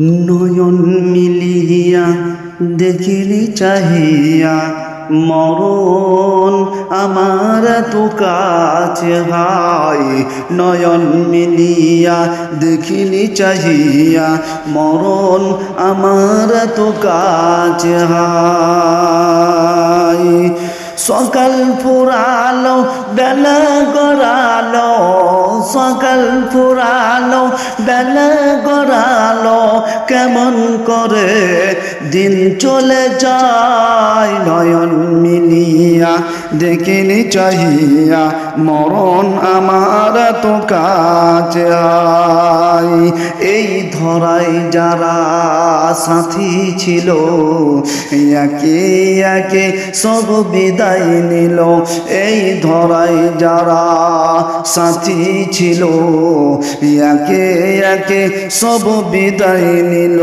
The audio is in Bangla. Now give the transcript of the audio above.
নয়ন মিলিয়া দেখিলি চাহিয়া, মরণ আমার তো কাছে হাই নয়ন মিলিয়া দেখিলি চাহিয়া, মরণ আমার তো কাছে হাই সকাল ফুরালো, বেলা গড়ালো, সকাল ফুরালো, বেলা গড়ালো কেমন করে দিন চলে যায় নয়ন মিলিয়া দেখিনি চাহিয়া মরণ আমার তো কাছে ধরাই যারা সাথী ছিল, একে একে সব বিদায় নিল। এই ধরাই যারা সাথী ছিল, একে একে সব বিদায় নিল।